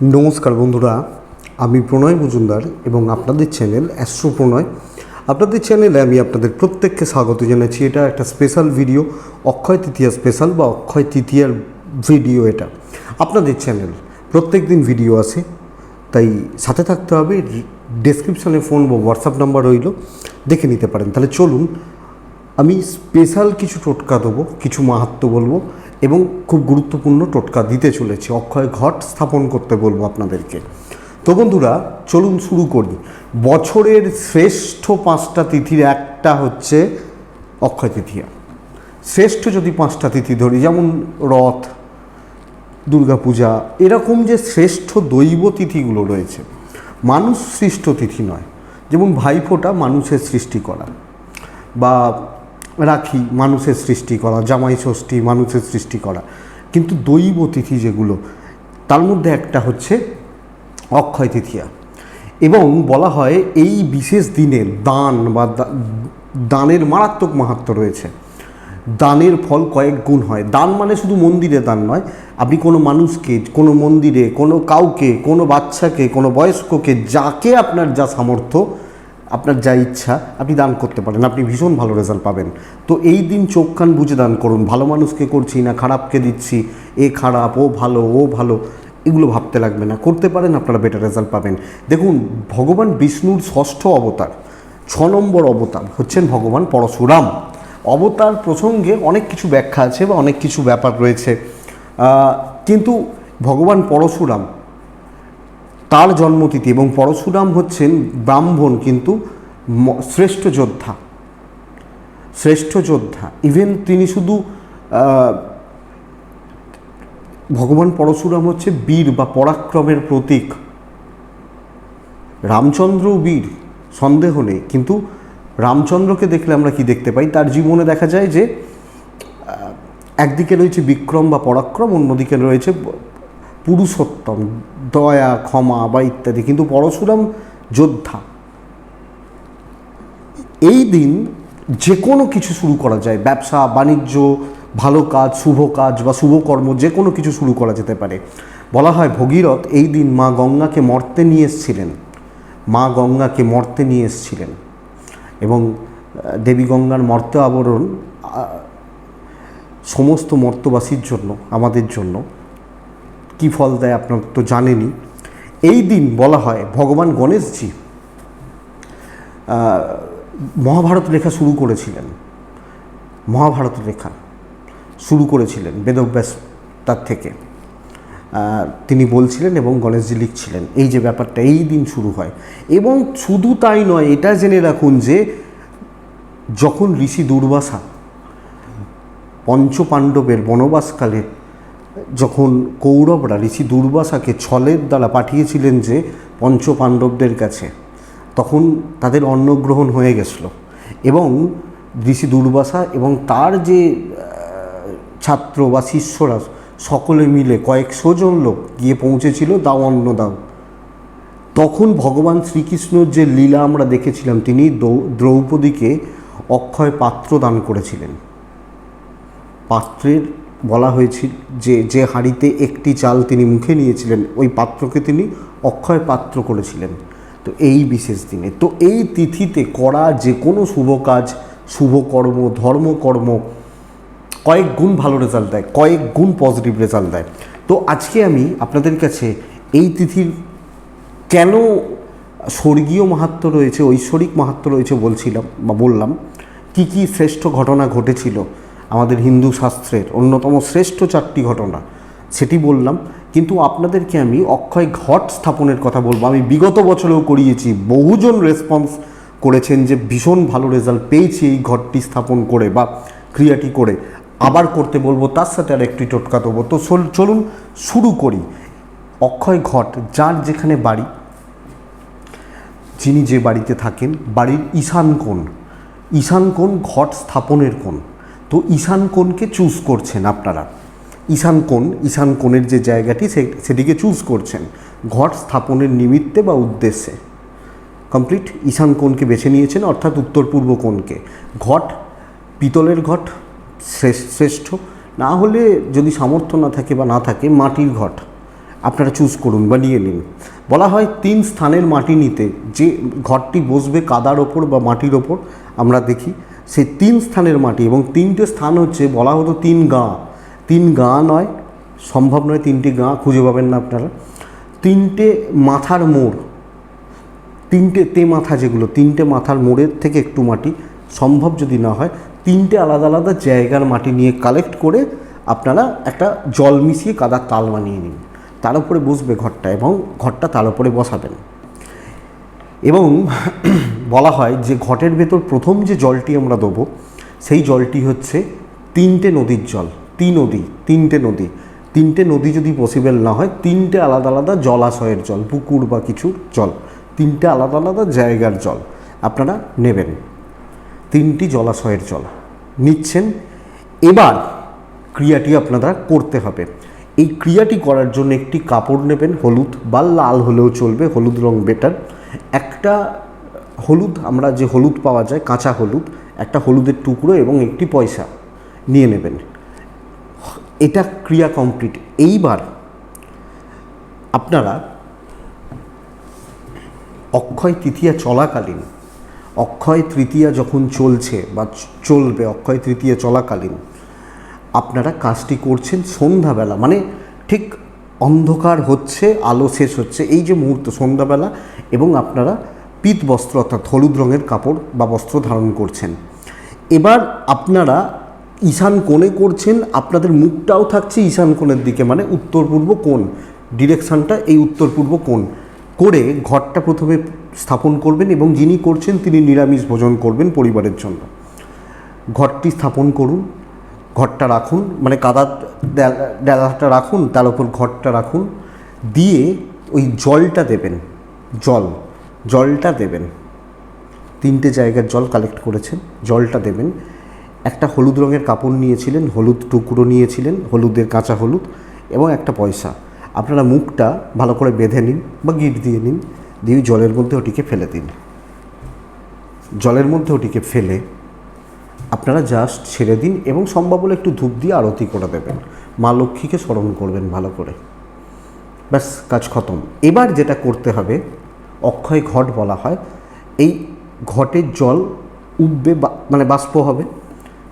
নমস্কার বন্ধুরা, আমি প্রণয় মজুমদার এবং আপনাদের চ্যানেল অ্যাস্ট্রো প্রণয়। আপনাদের চ্যানেলে আমি আপনাদের প্রত্যেককে স্বাগত জানাচ্ছি। এটা একটা special video Akshaya Tritiya special বা অক্ষয় তৃতীয়ার ভিডিও এটা। আপনাদের চ্যানেল প্রত্যেক দিন ভিডিও আসে, তাই সাথে থাকতে হবে। ডেসক্রিপশনে ফোন বা হোয়াটসঅ্যাপ নাম্বার রইল, দেখে নিতে পারেন। তাহলে চলুন, আমি স্পেশাল কিছু টোটকা দেবো, কিছু মাহাত্ম বলব। এবং খুব গুরুত্বপূর্ণ টোটকা দিতে চলেছি। অক্ষয় ঘট স্থাপন করতে বলব আপনাদেরকে। তো বন্ধুরা, চলুন শুরু করি। বছরের শ্রেষ্ঠ পাঁচটা তিথির একটা হচ্ছে অক্ষয় তৃতীয়া। শ্রেষ্ঠ যদি পাঁচটা তিথি ধরি, যেমন রথ, দুর্গাপূজা, এরকম যে শ্রেষ্ঠ দৈব তিথিগুলো রয়েছে, মানুষ সৃষ্ট তিথি নয়। যেমন ভাইফোঁটা মানুষের সৃষ্টি করা বা রাখি, মানুষের সৃষ্টি করা, জামাই ষষ্ঠী, মানুষের সৃষ্টি করা। কিন্তু দৈব তিথি যেগুলো, তার মধ্যে একটা হচ্ছে অক্ষয় তৃতীয়া। এবং বলা হয় এই বিশেষ দিনে দান বা দানের মারাত্মক মাহাত্ম রয়েছে। দানের ফল কয়েক গুণ হয়। দান মানে শুধু মন্দিরে দান নয়। আপনি কোনো মানুষকে, কোনো মন্দিরে, কোনো কাউকে, কোনো বাচ্চাকে, কোনো বয়স্ককে, যাকে আপনার যা সামর্থ্য আপনার যা ইচ্ছা আপনি দান করতে পারেন, আপনি ভীষণ ভালো রেজাল্ট পাবেন। তো এই দিন চোখ কান বুঝে দান করুন, ভালো মানুষকে করছি না, খারাপকে দিচ্ছি, এ খারাপ, ও ভালো ও ভালো, এগুলো ভাবতে লাগবে না, করতে পারেন, আপনারা বেটার রেজাল্ট পাবেন। দেখুন, ভগবান বিষ্ণুর ষষ্ঠ অবতার, ছ নম্বর অবতার হচ্ছেন ভগবান পরশুরাম। অবতার প্রসঙ্গে অনেক কিছু ব্যাখ্যা আছে বা অনেক কিছু ব্যাপার রয়েছে। কিন্তু ভগবান পরশুরাম তার জন্মতিথি এবং পরশুরাম হচ্ছেন ব্রাহ্মণ কিন্তু শ্রেষ্ঠ যোদ্ধা। শ্রেষ্ঠ যোদ্ধা। ইভেন তিনি শুধু ভগবান পরশুরাম হচ্ছে বীর বা পরাক্রমের প্রতীক। রামচন্দ্রও বীর, সন্দেহ নেই। কিন্তু রামচন্দ্রকে দেখলে আমরা কি দেখতে পাই? তার জীবনে দেখা যায় যে একদিকে রয়েছে বিক্রম বা পরাক্রম, অন্যদিকে রয়েছে পুরুষোত্তম, দয়া, ক্ষমা বা ইত্যাদি। কিন্তু পরশুরাম যোদ্ধা। এই দিন যে কোনো কিছু শুরু করা যায়। ব্যবসা, বাণিজ্য, ভালো কাজ, শুভ কাজ বা শুভকর্ম যে কোনো কিছু শুরু করা যেতে পারে। বলা হয় ভগীরথ এই দিন মা গঙ্গাকে মর্তে নিয়ে এসেছিলেন। মা গঙ্গাকে মর্তে নিয়ে এসেছিলেন। এবং দেবী গঙ্গার মর্ত আবরণ সমস্ত মর্তবাসীর জন্য, আমাদের জন্য কী ফল দেয় আপনার তো জানেনই। এই দিন বলা হয় ভগবান গণেশজি মহাভারত লেখা শুরু করেছিলেন। মহাভারত লেখা শুরু করেছিলেন বেদব্যাস তার থেকে। তিনি বলছিলেন এবং গণেশজি লিখছিলেন, এই যে ব্যাপারটা এই দিন শুরু হয়। এবং শুধু তাই নয়, এটা জেনে রাখুন যে যখন ঋষি দুর্বাসা পঞ্চপাণ্ডবের বনবাসকালে যখন কৌরবরা ঋষি দুর্বাসাকে ছলের দ্বারা পাঠিয়েছিলেন যে পঞ্চপাণ্ডবদের কাছে, তখন তাদের অন্নগ্রহণ হয়ে গেছিল এবং ঋষি দুর্বাসা এবং তার যে ছাত্র বা শিষ্যরা সকলে মিলে কয়েকশো জন লোক গিয়ে পৌঁছেছিল দাও অন্ন দাও। তখন ভগবান শ্রীকৃষ্ণর যে লীলা আমরা দেখেছিলাম, তিনি দ্রৌ- দ্রৌপদীকে অক্ষয় পাত্র দান করেছিলেন। পাত্রের বলা হয়েছিল যে যে হাঁড়িতে একটি চাল তিনি মুখে নিয়েছিলেন, ওই পাত্রকে তিনি অক্ষয় পাত্র করেছিলেন। তো এই বিশেষ দিনে, তো এই তিথিতে করা যে কোনো শুভ কাজ শুভকর্ম ধর্মকর্ম কয়েক গুণ ভালো রেজাল্ট দেয়, কয়েক গুণ পজিটিভ রেজাল্ট দেয়। তো আজকে আমি আপনাদের কাছে এই তিথির কেন স্বর্গীয় মাহাত্ম রয়েছে, ঐশ্বরিক মাহাত্ম রয়েছে বলছিলাম বা বললাম, কি কি শ্রেষ্ঠ ঘটনা ঘটেছিল আমাদের হিন্দু শাস্ত্রের অন্যতম শ্রেষ্ঠ চারটি ঘটনা, সেটি বললাম। কিন্তু আপনাদেরকে আমি অক্ষয় ঘট স্থাপনের কথা বলব। আমি বিগত বছরেও করিয়েছি। বহুজন রেসপন্স করেছেন যে ভীষণ ভালো রেজাল্ট পেয়েছি এই ঘরটি স্থাপন করে বা ক্রিয়াটি করে। আবার করতে বলব, তার সাথে আর একটি টোটকা দেবো। তো চল- চলুন শুরু করি। অক্ষয় ঘট, যার যেখানে বাড়ি, যিনি যে বাড়িতে থাকেন, বাড়ির ঈশান কোণ। ঈশান কোণ ঘট স্থাপনের কোণ। তো ঈশান কোণকে চুজ করছেন আপনারা। ঈশান কোণ, ঈশান কোণের যে জায়গাটি সে- সেটিকে চুজ করছেন। ঘট স্থাপনের নিমিত্তে বা উদ্দেশ্যে। কমপ্লিট ঈশান কোণকে বেছে নিয়েছেন, অর্থাৎ উত্তর পূর্ব কোণকে। ঘট, পিতলের ঘট শ্রেষ- শ্রেষ্ঠ। না হলে যদি সামর্থ্য না থাকে বা না থাকে, মাটির ঘট। আপনারা চুজ করুন বা নিয়ে নিন। বলা হয় তিন স্থানের মাটি নিতে। যে ঘরটি বসবে কাদার ওপর বা মাটির ওপর, আমরা দেখি। সেই তিন স্থানের মাটি এবং তিনটে স্থান হচ্ছে বলা হতো তিন গাঁ। তিন গাঁ নয়, সম্ভব নয় তিনটি গাঁ খুঁজে পাবেন না আপনারা। তিনটে মাথার মোড়, তিনটে তে মাথা যেগুলো, তিনটে মাথার মোড়ের থেকে একটু মাটি, সম্ভব যদি না হয়, তিনটে আলাদা আলাদা জায়গার মাটি নিয়ে কালেক্ট করে আপনারা একটা জল মিশিয়ে কাদার তাল বানিয়ে নিন। তার উপরে বসবে ঘরটা এবং ঘরটা তার উপরে বসাবেন। এবং বলা হয় যে ঘটের ভেতর প্রথম যে জলটি আমরা দেবো, সেই জলটি হচ্ছে তিনটে নদীর জল তিন নদী, তিনটে নদী। তিনটে নদী যদি পসিবল না হয়, তিনটে আলাদা আলাদা জলাশয়ের জল, পুকুর বা কিছুর জল, তিনটে আলাদা আলাদা জায়গার জল আপনারা নেবেন। তিনটি জলাশয়ের জল নিচ্ছেন। এবার ক্রিয়াটি আপনারা করতে হবে। এই ক্রিয়াটি করার জন্য একটি কাপড় নেবেন, হলুদ বা লাল হলেও চলবে, হলুদ রং বেটার একটা হলুদ, আমরা যে হলুদ পাওয়া যায়, কাঁচা হলুদ, একটা হলুদের টুকরো এবং একটি পয়সা নিয়ে নেবেন। এটা ক্রিয়া কমপ্লিট এইবার আপনারা অক্ষয় তৃতীয়া চলাকালীন, অক্ষয় তৃতীয়া যখন চলছে বা চলবে, অক্ষয় তৃতীয়া চলাকালীন, আপনারা কাজটি করছেন সন্ধ্যাবেলা। মানে ঠিক অন্ধকার হচ্ছে, আলো শেষ হচ্ছে, এই যে মুহূর্ত, সন্ধ্যাবেলা, এবং আপনারা পিত বস্ত্র অর্থাৎ হলুদ রঙের কাপড় বা বস্ত্র ধারণ করছেন। এবার আপনারা ঈশান কোণে করছেন, আপনাদের মুখটাও থাকছে ঈশান কোণের দিকে মানে উত্তর পূর্ব কোণ, ডিরেকশানটা এই উত্তর পূর্ব কোণ। করে ঘরটা প্রথমে স্থাপন করবেন এবং যিনি করছেন তিনি নিরামিষ ভোজন করবেন পরিবারের জন্য। ঘরটি স্থাপন করুন। ঘরটা রাখুন মানে কাদার ডেলা- ডেলাটা রাখুন, তার উপর ঘরটা রাখুন, দিয়ে ওই জলটা দেবেন, জল, জলটা দেবেন। তিনটে জায়গার জল কালেক্ট করেছেন, জলটা দেবেন। একটা হলুদ রঙের কাপড় নিয়েছিলেন, হলুদ টুকরো নিয়েছিলেন, হলুদের কাঁচা হলুদ এবং একটা পয়সা। আপনারা মুখটা ভালো করে বেঁধে নিন বা গিট দিয়ে নিন, দিয়ে জলের মধ্যে ওটিকে ফেলে দিন। জলের মধ্যে ওটিকে ফেলে আপনারা জাস্ট ছেড়ে দিন এবং সম্ভব হলে একটু ধূপ দিয়ে আরতি করে দেবেন। মা লক্ষ্মীকে স্মরণ করবেন ভালো করে। ব্যাস, কাজ খতম। এবার যেটা করতে হবে, অক্ষয় ঘট বলা হয়, এই ঘটের জল উঠবে মানে বাষ্প হবে।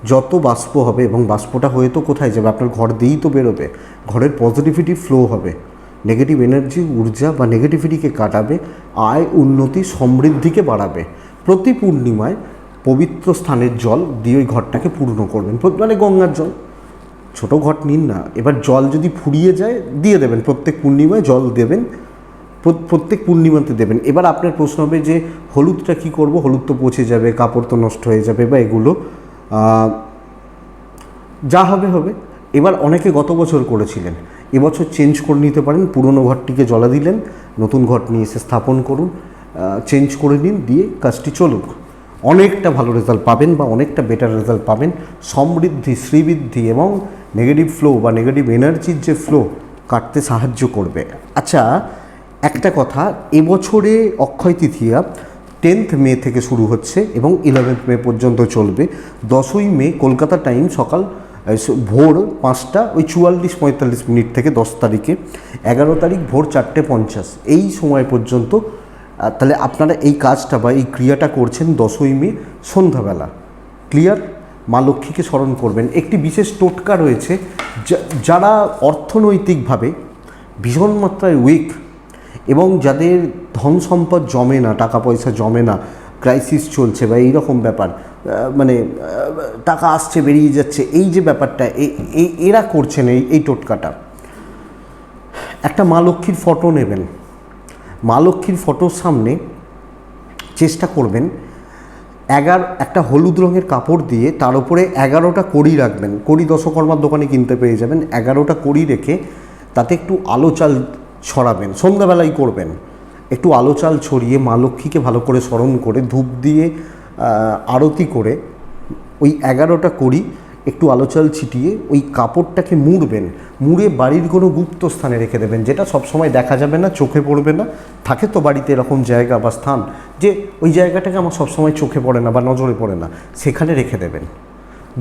যত বাষ্প হবে, এবং বাষ্পটা হয়ে তো কোথায় যাবে? আপনার ঘর দিয়েই তো বেরোবে। ঘরের পজিটিভিটি ফ্লো হবে। নেগেটিভ এনার্জি ঊর্জা বা নেগেটিভিটিকে কাটাবে, আয়, উন্নতি, সমৃদ্ধিকে বাড়াবে। প্রতি পূর্ণিমায় পবিত্র স্থানের জল দিয়ে ওই ঘরটাকে পূর্ণ করবেন। মানে গঙ্গার জল। ছোট ঘট নিন না। এবার জল যদি ফুরিয়ে যায়, দিয়ে দেবেন। প্রত্যেক পূর্ণিমায় জল দেবেন। প্রত্যেক পূর্ণিমাতে দেবেন। এবার আপনার প্রশ্ন হবে যে, হলুদটা কি করব? হলুদ তো পচে যাবে, কাপড় তো নষ্ট হয়ে যাবে বা এগুলো। যা হবে হবে। এবার অনেকে গত বছর করেছিলেন। এবছর চেঞ্জ করে নিতে পারেন। পুরনো ঘরটিকে জলা দিলেন নতুন ঘর নিয়ে এসে স্থাপন করুন। চেঞ্জ করে নিন। দিয়ে কাজটি চলুক অনেকটা ভালো রেজাল্ট পাবেন বা অনেকটা বেটার রেজাল্ট পাবেন। সমৃদ্ধি, শ্রীবৃদ্ধি এবং নেগেটিভ ফ্লো বা নেগেটিভ এনার্জির যে ফ্লো কাটতে সাহায্য করবে। আচ্ছা একটা কথা, এবছরে অক্ষয় তৃতীয়া টেন্থ মে থেকে শুরু হচ্ছে এবং ইলেভেন্থ মে পর্যন্ত চলবে। দশই মে কলকাতা টাইম সকাল ভোর পাঁচটা, ওই চুয়াল্লিশ পঁয়তাল্লিশ মিনিট থেকে দশ তারিখে। এগারো তারিখ ভোর চারটে পঞ্চাশ। এই সময় পর্যন্ত তাহলে আপনারা এই কাজটা বা এই ক্রিয়াটা করছেন দশই মে, সন্ধ্যাবেলা। ক্লিয়ার মা লক্ষ্মীকে স্মরণ করবেন। একটি বিশেষ টোটকা রয়েছে। যারা অর্থনৈতিকভাবে ভীষণ মাত্রায় উইক এবং যাদের ধন সম্পদ জমে না, টাকা পয়সা জমে না ক্রাইসিস চলছে বা এইরকম ব্যাপার মানে টাকা আসছে, বেরিয়ে যাচ্ছে, এই যে ব্যাপারটা এরা করছেন এই এই টোটকাটা। একটা মা লক্ষ্মীর ফটো নেবেন। মা লক্ষ্মীর ফটোর সামনে চেষ্টা করবেন এগারো, একটা হলুদ রঙের কাপড় দিয়ে তার উপরে এগারোটা কড়ি রাখবেন। কড়ি দশকর্মার দোকানে কিনতে পেয়ে যাবেন। এগারোটা কড়ি রেখে তাতে একটু আলো চাল ছড়াবেন সন্ধ্যাবেলায় করবেন। একটু আলো চাল ছড়িয়ে মা লক্ষ্মীকে ভালো করে স্মরণ করে ধূপ দিয়ে আরতি করে ওই এগারোটা কড়ি একটু আলো চাল ছিটিয়ে ওই কাপড়টাকে মুড়বেন, মুড়ে বাড়ির কোনো গুপ্ত স্থানে রেখে দেবেন, যেটা সবসময় দেখা যাবে না, চোখে পড়বে না। থাকে তো বাড়িতে এরকম জায়গা বা স্থান যে ওই জায়গাটাকে আমার সবসময় চোখে পড়ে না বা নজরে পড়ে না, সেখানে রেখে দেবেন।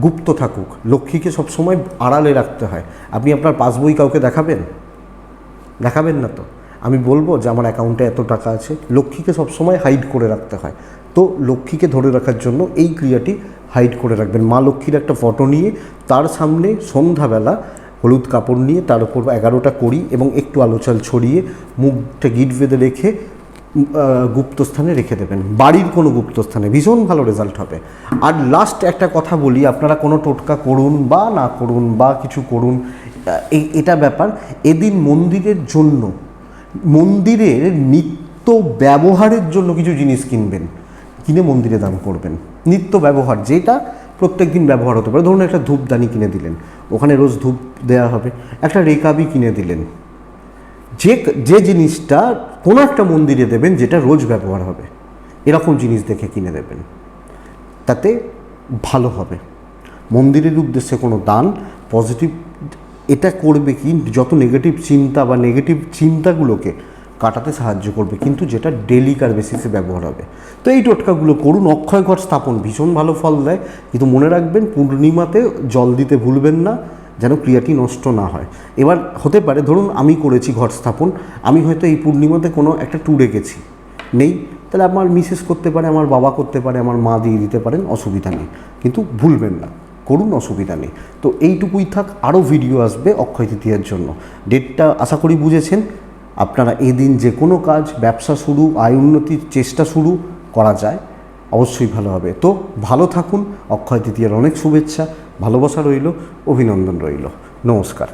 গুপ্ত থাকুক, লক্ষ্মীকে সবসময় আড়ালে রাখতে হয়। আপনি আপনার পাসবই কাউকে দেখাবেন? দেখাবেন না তো। আমি বলব যে আমার অ্যাকাউন্টে এত টাকা আছে, লক্ষ্মীকে সবসময় হাইড করে রাখতে হয়। তো লক্ষ্মীকে ধরে রাখার জন্য এই ক্রিয়াটি হাইড করে রাখবেন। মা লক্ষ্মীর একটা ফটো নিয়ে তার সামনে সন্ধ্যাবেলা হলুদ কাপড় নিয়ে তার উপর এগারোটা করি এবং একটু আলো চাল ছড়িয়ে মুখটা গিট বেঁধে রেখে গুপ্তস্থানে রেখে দেবেন। বাড়ির কোনো গুপ্তস্থানে। ভীষণ ভালো রেজাল্ট হবে। আর লাস্ট একটা কথা বলি, আপনারা কোনো টোটকা করুন বা না করুন বা কিছু করুন এটা ব্যাপার, এদিন মন্দিরের জন্য, মন্দিরের নিত্য ব্যবহারের জন্য কিছু জিনিস কিনবেন। কিনে মন্দিরে দান করবেন। নিত্য ব্যবহার, যেটা প্রত্যেক দিন ব্যবহার হতে পারে। ধরুন একটা ধূপদানি কিনে দিলেন, ওখানে রোজ ধূপ দেওয়া হবে, একটা রেকাবি কিনে দিলেন। যে যে জিনিসটা কোনো একটা মন্দিরে দেবেন, যেটা রোজ ব্যবহার হবে, এরকম জিনিস দেখে কিনে দেবেন। তাতে ভালো হবে। মন্দিরের উদ্দেশ্যে কোনো দান, পজিটিভ, এটা করবে কি, যত নেগেটিভ চিন্তা বা নেগেটিভ চিন্তাগুলোকে কাটাতে সাহায্য করবে, কিন্তু যেটা ডেলিকার বেসিসে ব্যবহার হবে। তো এই টোটকাগুলো করুন, অক্ষয় ঘর স্থাপন ভীষণ ভালো ফল দেয়, কিন্তু মনে রাখবেন পূর্ণিমাতে জল দিতে ভুলবেন না, যেন ক্রিয়াটি নষ্ট না হয়। এবার হতে পারে, ধরুন আমি করেছি ঘর স্থাপন, আমি হয়তো এই পূর্ণিমাতে কোনো একটা ট্যুরে গেছি, নেই, তাহলে আমার মিসেস করতে পারে, আমার বাবা করতে পারে, আমার মা দিয়ে দিতে পারেন, অসুবিধা নেই। কিন্তু ভুলবেন না, করুন, অসুবিধা নেই। তো এইটুকুই থাক, আরও ভিডিও আসবে অক্ষয় তৃতীয়ার জন্য। ডেটটা আশা করি বুঝেছেন আপনারা এদিন যে কোনো কাজ, ব্যবসা শুরু, আয় উন্নতির চেষ্টা শুরু করা যায়, অবশ্যই ভালো হবে। তো ভালো থাকুন, অক্ষয় তৃতীয়ার অনেক শুভেচ্ছা, ভালোবাসা রইল, অভিনন্দন রইল। নমস্কার।